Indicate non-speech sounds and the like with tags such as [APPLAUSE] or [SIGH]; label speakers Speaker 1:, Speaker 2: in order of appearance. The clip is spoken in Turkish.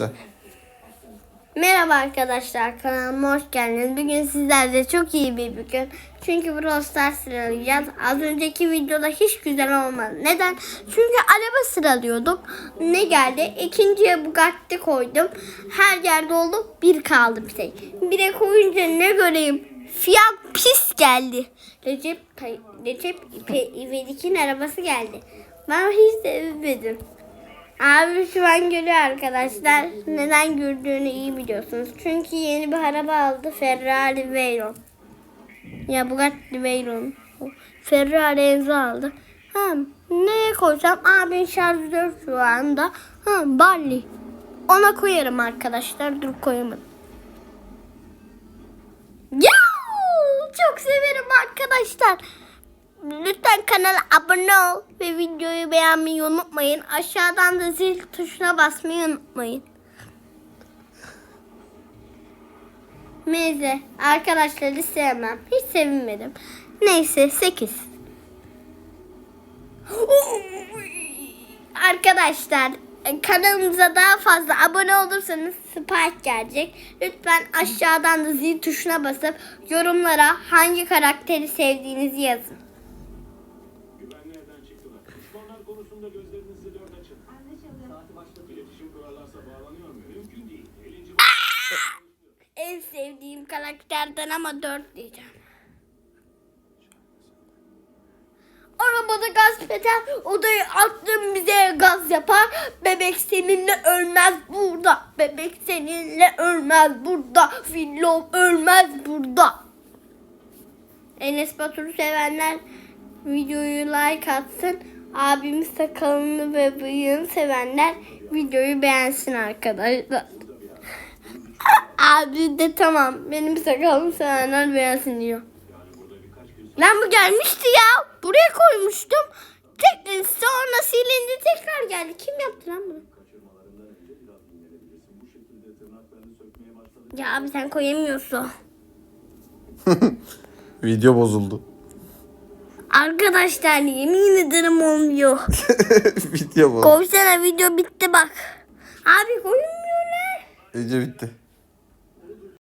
Speaker 1: başla.
Speaker 2: Merhaba arkadaşlar kanalıma hoş geldiniz. Bugün sizlerle çok iyi bir gün. Çünkü Brawl Stars sıralayacağız. Az önceki videoda hiç güzel olmadı. Neden? Çünkü araba sıralıyorduk. Ne geldi? İkinciye Bugatti koydum. Her yerde oldu. Bir kaldı bir tek. Bire koyunca ne göreyim? Fiyat pis geldi. Recep, Recep İvedik'in arabası geldi. Ben hiç sevmedim. Abi şu an görüyor arkadaşlar. Neden gördüğünü iyi biliyorsunuz. Çünkü yeni bir araba aldı. Ferrari Veyron. Ya Bugatti Veyron. Ferrari Enzo aldı. Ha, neye koysam? Abin şarjör şu anda. Ha, Barley. Ona koyarım arkadaşlar. Dur koyamadım. Ya çok severim arkadaşlar. Lütfen kanala abone ol ve videoyu beğenmeyi unutmayın. Aşağıdan da zil tuşuna basmayı unutmayın. Neyse arkadaşları sevmem. Hiç sevinmedim. Neyse 8. Arkadaşlar kanalımıza daha fazla abone olursanız Spike gelecek. Lütfen aşağıdan da zil tuşuna basıp yorumlara hangi karakteri sevdiğinizi yazın.
Speaker 3: Gözlerinizi dört açın. Saati başladı. İletişim kurarlarsa bağlanıyor mu? Mümkün değil. Elinci
Speaker 2: En sevdiğim karakterden ama 4 diyeceğim. Arabada gaz eder, odayı attım bize gaz yapar. Bebek seninle ölmez burada. Bebek seninle ölmez burada. Fillom ölmez burada. Enes Batur'u sevenler videoyu like atsın. Abim sakalını ve bıyığını sevenler videoyu beğensin arkadaşlar. [LAUGHS] Abi de tamam. Benim sakalımı sevenler beğensin diyor. Lan bu gelmişti ya. Buraya koymuştum. Tek, sonra silindi tekrar geldi. Kim yaptı lan bunu? Ya abi sen koyamıyorsun. [LAUGHS]
Speaker 1: Video bozuldu.
Speaker 2: Arkadaşlar yemin ederim olmuyor. [LAUGHS]
Speaker 1: Video bu.
Speaker 2: Koysana video bitti bak. Abi koymuyorlar.
Speaker 1: Video bitti.